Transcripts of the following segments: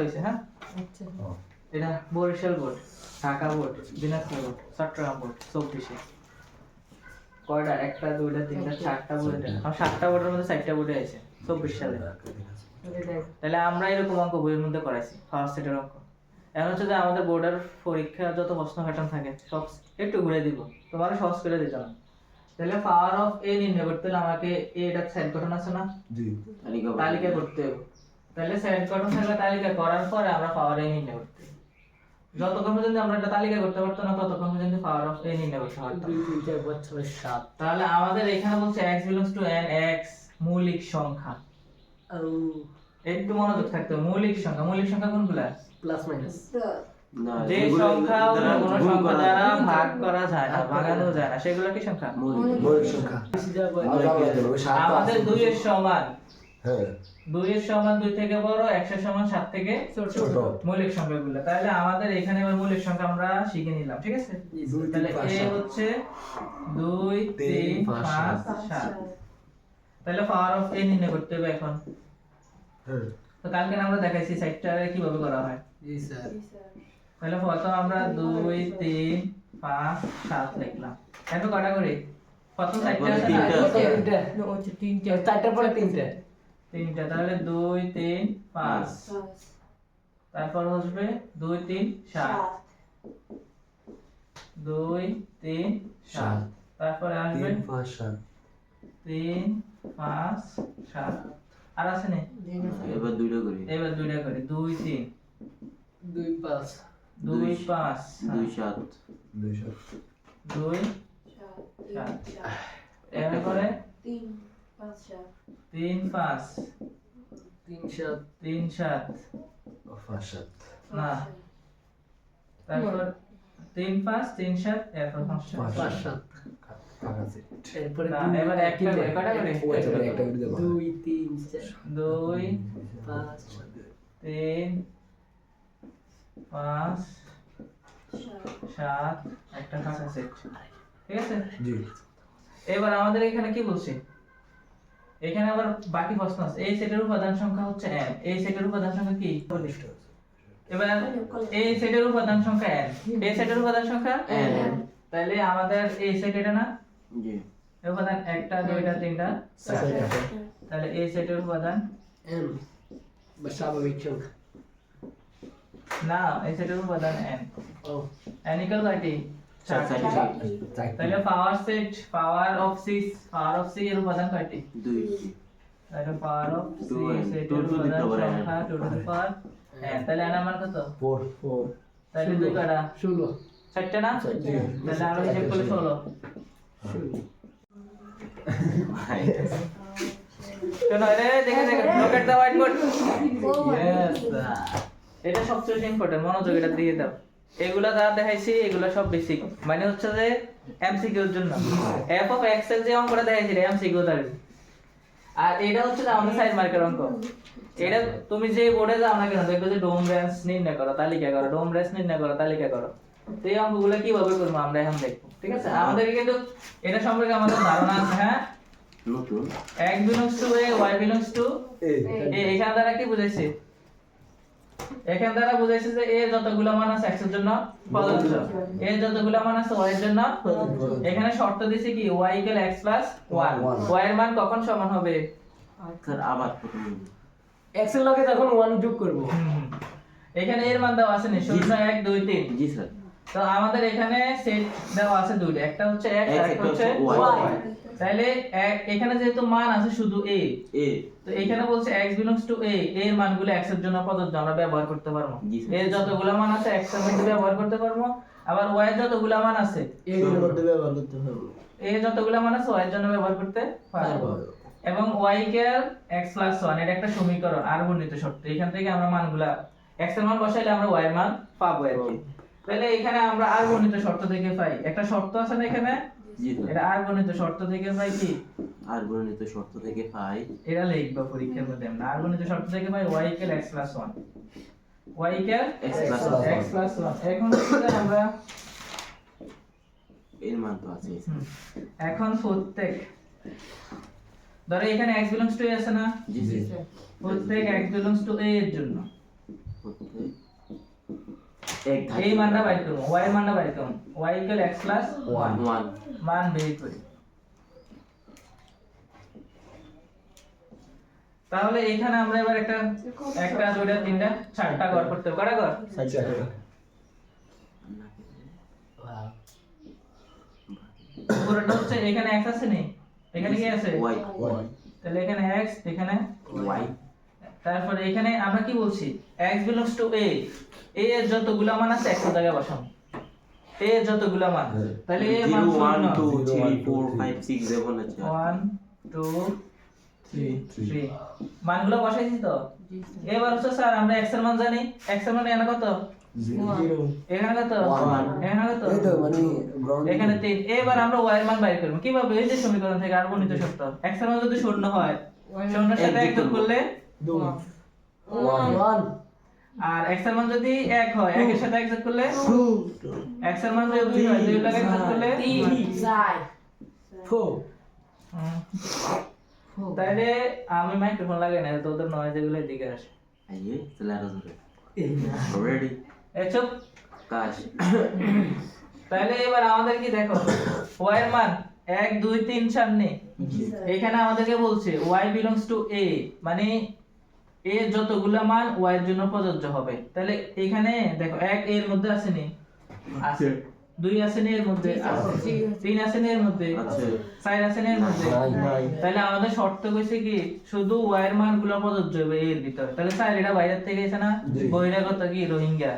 হয়েছে হ্যাঁ? আচ্ছা। এটা Barisal board Dhaka board Dinajpur board Chittagong board চব্বিশে। কয়টা? একটা দুইটা তিনটা চারটা বোর্ড আমার সাতটা বোর্ডের মধ্যে চারটা বোর্ডে আছে চব্বিশ সালে। তাহলে আমরা এরকম অঙ্ক বইয়ের মধ্যে করাইছি ফার্স্ট সেটের অঙ্ক। এখন হচ্ছে যে আমাদের বোর্ডের পরীক্ষা যত প্রশ্ন প্যাটার্ন থাকে সব একটু ঘুরে দিব। তোমার সহজ করে দিতে না তাহলে পাওয়ার অফ এ নির্ণয় করতে হলে আমাকে এটা সাইড গঠন আছে না? জি। তালিকা করতে হবে। তাহলে সাইড গঠন থাকলে তালিকা করার পরে আমরা পাওয়ার এ নির্ণয় করতে যতক্ষণ পর্যন্ত আমরা একটা তালিকা করতে পারতাম না ততক্ষণ পর্যন্ত পাওয়ার অফ এ নির্ণয় করতে পারতাম দুই চার পাঁচ ছয় সাত তাহলে আমাদের এখানে বলছে x belongs to n x মৌলিক সংখ্যা। ও। একটু মনোযোগ থাকতে মৌলিক সংখ্যা। মৌলিক সংখ্যা কোনগুলা? প্লাস মাইনাস যে সংখ্যা অন্য কোনো সংখ্যা দ্বারা ভাগ করা যায় না ভাগানো যায় না। সেগুলো কি সংখ্যা? মৌলিক সংখ্যা। আমাদের আছে। দুইয়ের সমান। হ্যাঁ। দুইয়ের সমান দুই থেকে বড় একশো সমান সাত থেকে ছোট। মৌলিক সংখ্যাগুলো। তাহলে আমাদের এখানে এবার মৌলিক সংখ্যা আমরা শিখে নিলাম ঠিক আছে? তাহলে এ হচ্ছে দুই তিন, পাঁচ, সাত। তাহলে পাওয়ার অফ এ নির্ণয় করতে হবে এখন। হ্যাঁ। তো কালকে আমরা দেখাইছি সাইটটারে কীভাবে করা হয়। জি স্যার। তাহলে প্রথম আমরা দুই তিন পাঁচ সাত লিখলাম। এখন কটা করি? প্রথম না? তিনটা। তিনটা। চারটার পরে তিনটা। তিনটা তাহলে দুই তিন পাঁচ। তারপর আসবে দুই তিন সাত। দুই তিন সাত। সাত। তারপরে আসবে তিন পাঁচ সাত। তিন পাঁচ সাত। আর আছে না? এবার দুইটা করি। এবার দুইটা করি। দুই তিন। দুই পাঁচ। দুই পাঁচ দুই সাত। দুই সাত। দুই এভাবে করে তিন সাত তিন পাঁচ। তিন সাত। তিন সাত। ও, পাঁচ সাত। না। তারপর তিন পাঁচ তিন সাত এরপর পাঁচ সাত। এরপরে এবার কটা করে? দুই তিন দুই পাঁচ। তিন পাঁচ সাত। একটা কাঁচা সেট। ঠিক আছে? জি। এবার আমাদের এখানে কি বলছে? এখানে আবার বাকি প্রশ্ন আছে। এই সেটের উপাদান সংখ্যা হচ্ছে n এই সেটের উপাদান সংখ্যা কি? এবার এই সেটের উপাদান সংখ্যা n এই সেটের উপাদান সংখ্যা n তাহলে আমাদের এই সেট এটা না? জি। এই উপাদান একটা দুইটা তিনটা চারটা। তাহলে এই সেটের উপাদান এম বা স্বাভাবিক সংখ্যা। না এই সেটের উপাদান n ও। n ইকুয়াল কয়টি চারটি। চারটি। চারটি। তাহলে power set power of 6 power of 6 এর উপাদান কয়টি? দুই। তাহলে পাওয়ার অফ Two 6 n, সেটের two to the উপাদান সংখ্যা 2 টু দি পাওয়ার তাহলে আমার কত? তাহলে দুই কটা চারটে না? তাহলে হিসাব করলে 16 ষোলো। কেন রে দেখে দেখে the whiteboard Yes, এটা সবচেয়ে ইম্পর্টেন্ট মনোযোগ এটা দিয়ে দাও। এগুলা যা দেখাইছি এগুলা সব বেসিক মানে হচ্ছে যে এমসিকিউ এর জন্য। এফ অফ এক্সের যে অঙ্কটা দেখাইছি রে এমসিকিউ তার আর এটা হচ্ছে যে আমাদের সাইড মার্কের অঙ্ক। এটা তুমি যে বোর্ডে যাও না কেন দেখবে যে ডোম রেঞ্জ নির্ণয় করো তালিকা করো। ডোম রেঞ্জ নির্ণয় করো তালিকা করো। তো এই অঙ্কগুলো কীভাবে করব আমরা এখন দেখব ঠিক আছে? আমাদের কিন্তু এটা সম্পর্কে আমাদের ধারণা আছে হ্যাঁ? belongs to a y belongs to এই এ এখান দ্বারা কি বুঝাইছে? এখান দ্বারা বুঝাইছে যে এর যতগুলো মান আছে x এর জন্য। প্রযোজ্য এর যতগুলো মান আছে y এর জন্য এখানে শর্ত দিছে কি y x 1 y এর মান কখন সমান হবে? স্যার আবার প্রথম এক্সেল লগে যখন ওয়ান যোগ করব। এখানে এর মান দেওয়া আছে নি 0 1 2 3 জি স্যার। তো আমাদের এখানে সেট দেওয়া আছে দুইটা। একটা হচ্ছে x X, আর একটা হচ্ছে Y। তাহলে এখানে যেহেতু মান আছে শুধু a এ তো এখানে বলছে x belongs to a এর মানগুলো x এর জন্য প্রযোজ্য আমরা ব্যবহার করতে পারব। এর যতগুলো মান আছে x এর মধ্যে ব্যবহার করতে পারব আবার y এর যতগুলো মান আছে এগুলোর মধ্যে ব্যবহার করতে পারব। এর যতগুলো মান আছে y এর জন্য ব্যবহার করতে পারব। এবং y equal x plus 1 এটা একটা সমীকরণ আর বর্ণিত শর্ত এখান থেকে আমরা মানগুলা x এর মান বসাইলে আমরা y এর মান পাবো আর কি। তাহলে এখানে আমরা আর বর্ণিত শর্ত থেকে পাই। একটা শর্ত আছে না এখানে? এটা আর বর্ণিত শর্ত থেকে পাই কি? আর বর্ণিত শর্ত থেকে পাই এটা লিখব পরীক্ষার মধ্যে আমরা। আর বর্ণিত শর্ত থেকে পাই y x 1 y X plus x 1 এখন আমরা এর মান তো আছে এখন প্রত্যেক। ধরো এখানে x to a আছে না? জি স্যার প্রত্যেক x belongs to a এর জন্য। প্রত্যেক এক থাকে এই মানটা বাইর করব y এর মানটা বাইর করব। Y x plus one one মান বের করি। তাহলে এখানে আমরা এবার একটা একটা দুইটা তিনটা চারটা ঘর করতে কটা ঘর পুরোটা হচ্ছে এখানে x আছে নেই এখানে কি আছে? ওয়াই তাহলে এখানে x এখানে ওয়াই তারপরে এখানে আমরা কি বলছি? X belongs to a. A এর যতগুলা মান আছে একশো জায়গায় বসাবো। A এর যতগুলা মান। তাহলে a মান জিরো ওয়ান টু শূন্য three four five six seven আছে ওয়ান টু থ্রি মানগুলো বসাইছি তো? এবার হচ্ছে স্যার আমরা x এর মান জানি। X এর মান এখানে কত? এখানে কত. এখানে কত? এই তো মানে এখানে তিন। এবার আমরা y এর মান বাইর করব। কীভাবে? এই যে সমীকরণ থেকে আর বর্ণিত সত্য x এর মান যদি শূন্য হয় শূন্যের সাথে এক যোগ যোগ আর x এর মান যদি এক হয় একের সাথে এক যোগ করলে? X এর মান যদি দুই হয় দুই লাগে এক যোগ করলে? Four. হুম। তাইলে আমি মাইক্রোফোন লাগাই না তোদের নয় যেগুলো এদিকে আসে। আইয়ে চলে আরও জোরে রেডি এ চুপ। কাজ। তাহলে এবার আমাদের কি দেখো? Y এর মান এক দুই তিন চার নেই। এখানে আমাদেরকে বলছে y belongs to a মানে a যতগুলা মান ওয়াই এর জন্য প্রযোজ্য হবে। তাহলে এখানে দেখো এক এর মধ্যে আছে নি আছে দুই আছে নি এর মধ্যে আছে তিন আছে নি এর মধ্যে আছে চার আছে নি এর মধ্যে। নাই। তাহলে আমাদের শর্ত কইছে কি শুধু y এর মানগুলো প্রযোজ্য হবে এর ভিতরে। তাহলে স্যার এটা বাইরের থেকে এসে না। বহিরাগত কি রোহিঙ্গা?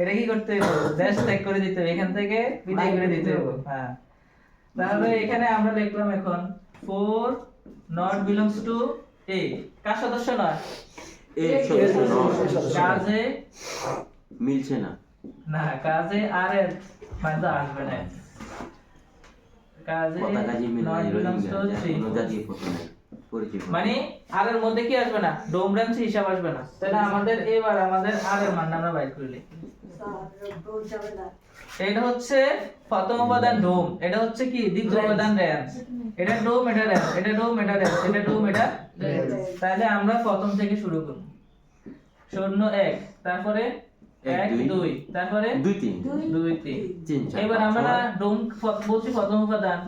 এটা কি করতে হবে? দেশ ত্যাগ করে দিতে হবে এখান থেকে বিদায় করে দিতে হবে। হ্যাঁ। তাহলে এখানে আমরা লিখলাম এখন four not belongs to A কার সদস্য নয়? এই সদস্য নয় কাজে? মিলছে না। না কাজে আর এর মানে আসবে না। কাজে। মানে আর এর মধ্যে কি আসবে না? ডোম রেঞ্জ হিসাব আসবে না। তাহলে আমাদের এবার আমাদের আর এর মান আমরা বাইর করলি এটা হচ্ছে প্রথম উপাদান ডোম এটা হচ্ছে কি? দ্বিতীয় উপাদান রেঞ্জ এটা ডোম এটা রেঞ্জ এটা ডোম এটা রেঞ্জ এটা ডোম এটা তাহলে আমরা প্রথম থেকে শুরু করব। শূন্য এক। তারপরে এক, দুই। তারপরে দুই তিন। দুই তিন। এবার আমরা ডোম বলছি প্রথম উপাদান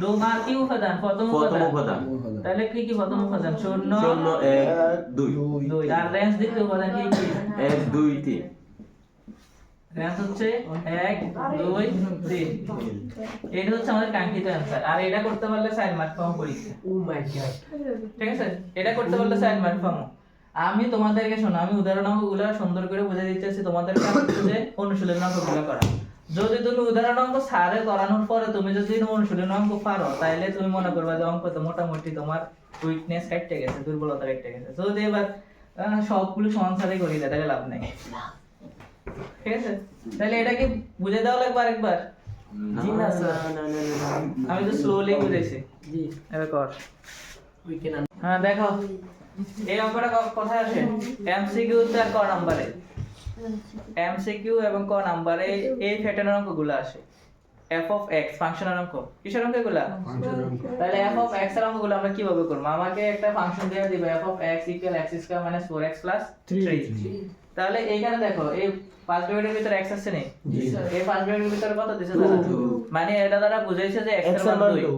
ডোম আর কি উপাদান প্রথম উপাদান তাহলে কি কি প্রথম উপাদান শূন্য শূন্য এক দুই। দুই। আর রেঞ্জ দ্বিতীয় উপাদান কি কি? এক দুই তিন। হচ্ছে এক দুই তিন। এটা হচ্ছে আমাদের কাঙ্ক্ষিত অ্যান্সার আর এটা করতে পারলে সাইড মার্ক পাবো পরীক্ষা। Oh my god. ঠিক আছে? এটা করতে পারলে সাইড মার্ক পাবো। আমি তোমাদেরকে শোনো আমি উদাহরণ অঙ্কগুলো সুন্দর করে বুঝে দিতেছি তোমাদের কাজ হচ্ছে যে অনুশীলন অঙ্কগুলো করা। যদি তুমি উদাহরণ অঙ্ক সারে করানোর পরে তুমি যদি অনুশীলন অঙ্ক পারো তাহলে তুমি মনে করবে যে অঙ্ক তো মোটামুটি তোমার উইকনেস কাটতে গেছে দুর্বলতা কাটতে গেছে। যদি এবার সবগুলো সমান সারে করি দেয়, তাহলে লাভ নেই। ঠিক আছে? তাহলে এটাকে বুঝে দাও লাগবে আরেকবার জি না, স্যার। আমি তো স্লোলি জি, এবার কর। হ্যাঁ দেখো। এই অঙ্কটা কোথায় আসে? এমসিকিউ তে আর ক নাম্বারে? এমসিকিউ এবং ক নাম্বারে এই প্যাটার্নের অঙ্কগুলো আসে। এফ অফ এক্স ফাংশনের অঙ্ক। কিসের অঙ্ক এগুলা? তাহলে এফ অফ এক্সের অঙ্কগুলো আমরা কীভাবে করব? আমাকে একটা ফাংশন দেয়া দিবে f of x equal x square minus 4x plus three তাহলে এইখানে দেখো এই পাঁচ ব্র্যাকেটের ভিতরে এক্স আছে নেই জি, স্যার। এই পাঁচ ব্র্যাকেটের ভিতরে কত দিছে মানে এটা দ্বারা বুঝাইছে যে x X এর মান মান 2 two.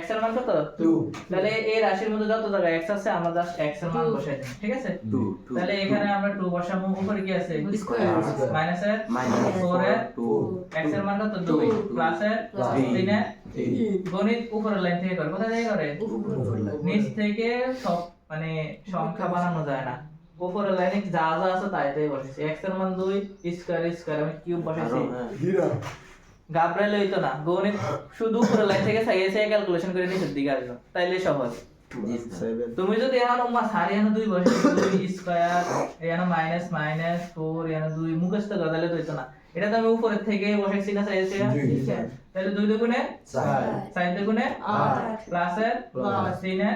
x এর মান কত? 2 তাহলে এই রাশির মধ্যে যত জায়গা x আছে আমরা জাস্ট x এর মান বসাই দিই ঠিক আছে? 2 তাহলে এখানে আমরা 2 বসাবো উপরে কি আছে? স্কয়ার মাইনাস এর 4 এর 2 x এর মান কত? 2 প্লাস এর 3 এর 3 গণিত উপরের লাইন থেকে করে। কোথা থেকে করে? নিচ থেকে সব মানে সংখ্যা বানানো যায় না। উপরের লাইনে যা যা আছে তাই তাই বসাইছি। X এর মান 2 স্কয়ার স্কয়ার আমি কিউব বসাইছি। 0 ঘাবড়াইলে হইতো না। গণিত শুধু উপরে লাইন থেকে সাইয়ে ক্যালকুলেশন করে নিচের দিকে আসবে তাইলে সহজ। তুমি যদি এখন উম্মা সারি এনে দুই বসে দুই স্কয়ার এখানে মাইনাস মাইনাস ফোর এখানে দুই মুখস্থ গজালে হইতো না। এটা তো আমি উপরের থেকে বসেছি না সাইয়ে তাহলে দুই দুগুণে সাইড দুগুণে প্লাসের তিনে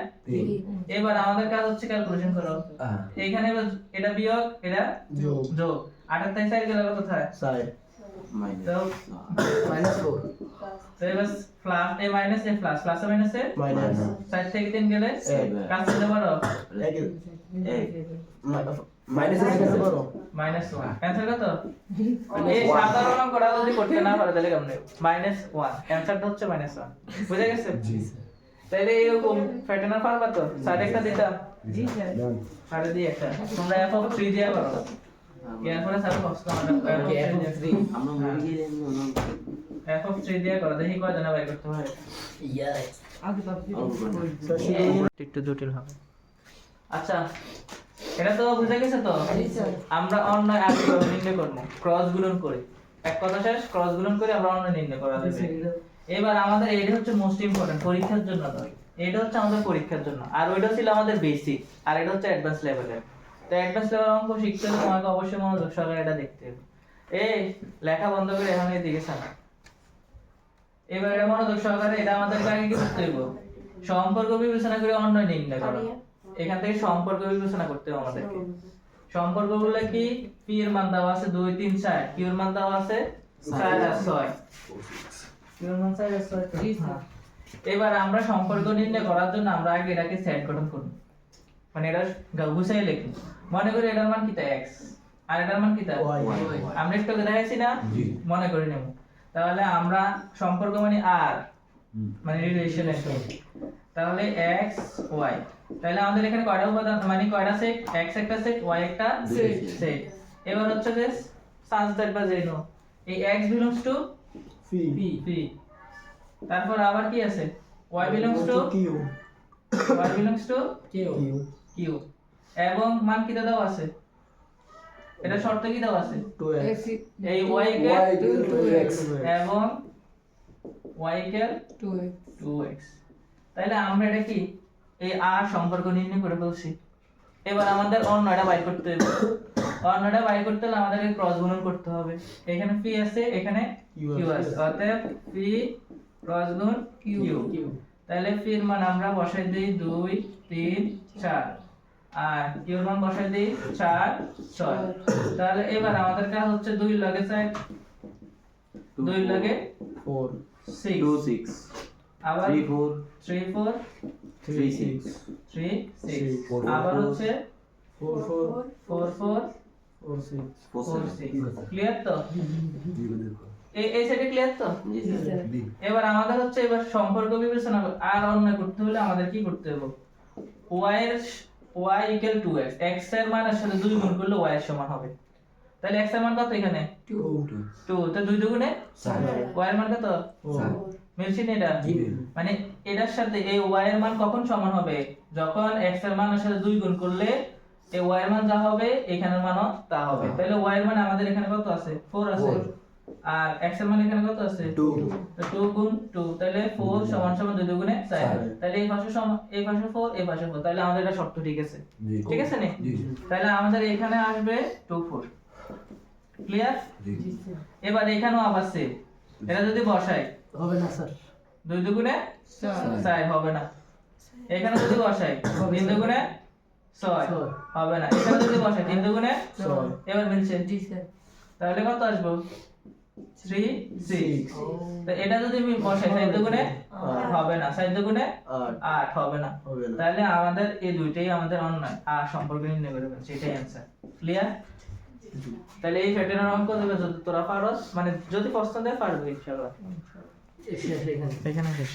এবার আমাদের কাজ হচ্ছে ক্যালকুলেশন করো। এইখানে এবার এটা বিয়োগ এটা যোগ। আটাত্তাই সাইড গেলে কোথায় মাইনাস Minus এবার প্লাস Minus. সাইড থেকে গেলে? কাজ করতে পারো এক এক মাইনাস মাইনাস ওয়ান অ্যান্সার কত? এই সাধারণ অঙ্কটা যদি করতে না পারে তাহলে কেমনে? মাইনাস হচ্ছে মাইনাস ওয়ান বুঝে গেছে? জি। তাহলে এরকম ফ্যাটেনার পারবা তো? সাড়ে একটা দিতাম জি। স্যার সাড়ে দিয়ে একটা। তোমরা এফ অফ দিয়ে করো। আমরা মুরগি এমনি এফ অফ থ্রি দিয়ে করো দেখি কয় জানা বাই করতে হয়। ইয়েস আগে তো একটু জটিল হবে। আচ্ছা এটা তো বুঝে গেছে তো? আমরা অন্যায় আগে নির্ণয় করব ক্রস গুণন করে। এক কথা শেষ ক্রস গুণন করে আমরা অন্যায় নির্ণয় করা যাবে। এবার আমাদের এটা হচ্ছে মোস্ট ইম্পর্টেন্ট পরীক্ষার জন্য তো। এটা হচ্ছে আমাদের পরীক্ষার জন্য। আর ওইটা ছিল আমাদের বেসিক আর এটা হচ্ছে অ্যাডভান্স লেভেলের তো অ্যাডভান্স লেভেল অঙ্ক শিখতে হলে তোমাকে অবশ্যই মনোযোগ সহকারে এটা দেখতে হবে। এই লেখা বন্ধ করে এখন এদিকে সামনে। এবার এটা মনোযোগ সহকারে এটা আমাদের আগে কি করতে হবে সম্পর্ক বিবেচনা করে অন্যায় নির্ণয় করা এখান থেকে সম্পর্ক বিবেচনা করতে হবে আমাদেরকে। সম্পর্কগুলো কি? পি এর মান দেওয়া আছে দুই তিন চার। কিউ এর মান দেওয়া আছে চার আর ছয়? হ্যাঁ। এবার আমরা সম্পর্ক নির্ণয় করার জন্য আমরা আগে এটাকে সেট গঠন করব। মানে এটা গুছাই লিখি মনে করি এটার মান কিতা x আর এটার মান কিতা Y। আমরা একটু দেখাইছি না? মনে করে নেব। তাহলে আমরা সম্পর্ক মানে আর। মানে রিলেশনের তাহলে x y তাহলে আমাদের এখানে কয়টা উপাদান? মানে কয়টা সেট x একটা সেট y একটা সেট এবার হচ্ছে যে সান্স দ্যাট বা জেনো এই x belongs to p p তারপর আবার কি আছে? Y belongs to q y belongs to q q এবং মান কি দেওয়া আছে? এটা শর্ত কি দেওয়া আছে? টু এক্স এই y কে Y equal to x. এবং y কে 2x তাহলে আমরা এটা কি? এই আর সম্পর্ক নির্ণয় করে ফেলছি। এবার আমাদের অন্যটা বাই করতে হবে। অন্যটা বাই করতে হলে আমাদেরকে ক্রস গুণন করতে হবে। এখানে পি আছে এখানে Q কিউ আছে। অতএব পি ক্রস গুণ কিউ কিউ তাহলে পি এর মান আমরা বসাই দিই দুই তিন চার। আর কিউ এর মান বসাই দিই চার ছয়। তাহলে এবার আমাদের কাজ হচ্ছে দুই লাগে চার দুই লাগে ফোর সিক্স টু সিক্স আবার three four three four three six three six আবার হচ্ছে four four four four four six four four six clear তো? এই এই সাইডে ক্লিয়ার তো? জি স্যার বি এবার আমাদের হচ্ছে এবার সম্পর্ক বিবেচনা আর অন্যায় করতে হলে আমাদের কি করতে হবে y এর y equal to x. x এর মানের সাথে দুই গুণ করলে y এর সমান হবে। তাহলে x এর মান কত এখানে? টু 2 তো দুই দুগুণে চার y এর মান কত? চার মিলছে না এটা? মানে এটার সাথে এই y এর মান কখন সমান হবে? যখন x এর মানের সাথে দুই গুণ করলে এই y এর মান যা হবে এখানের মানও তা হবে। তাহলে y এর মান আমাদের এখানে কত আছে? 4 আছে. আর x এর মান এখানে কত আছে? টু তো 2 গুণ 2 তাহলে 4 সমান সমান 2 দুগুণে 4 তাহলে এই পাশে সমান এই পাশে 4 এই পাশে 4 তাহলে আমাদের এটা শর্ত ঠিক আছে। ঠিক আছে নে? জি তাহলে আমাদের এখানে আসবে 2 4 ক্লিয়ার জি। এবার এখানেও আবার সেম এটা যদি বসাই হবে না স্যার দুই দুগুণে চার। চার। হবে না। এখানে যদি বসাই তিন দুগুণে ছয়। ছয়। হবে না। এখানে যদি বসাই তিন দুগুণে ছয়। এবার মিলছে। জি স্যার তাহলে কত আসব? থ্রি সিক্স তো এটা যদি আমি বসাই সাইড দুগুণে হবে না। সাইড দুগুণে আট। আট হবে না। তাহলে আমাদের এই দুইটাই আমাদের অন্যায়। আর সম্পর্ক নির্ণয় করে ফেলছি এটাই অ্যান্সার ক্লিয়ার তাহলে এই ফ্যাটের অঙ্ক দেবে যদি তোরা পারস মানে যদি পছন্দ হয় পারবি ইনশাআল্লাহ। এখানে। এখানে শেষ।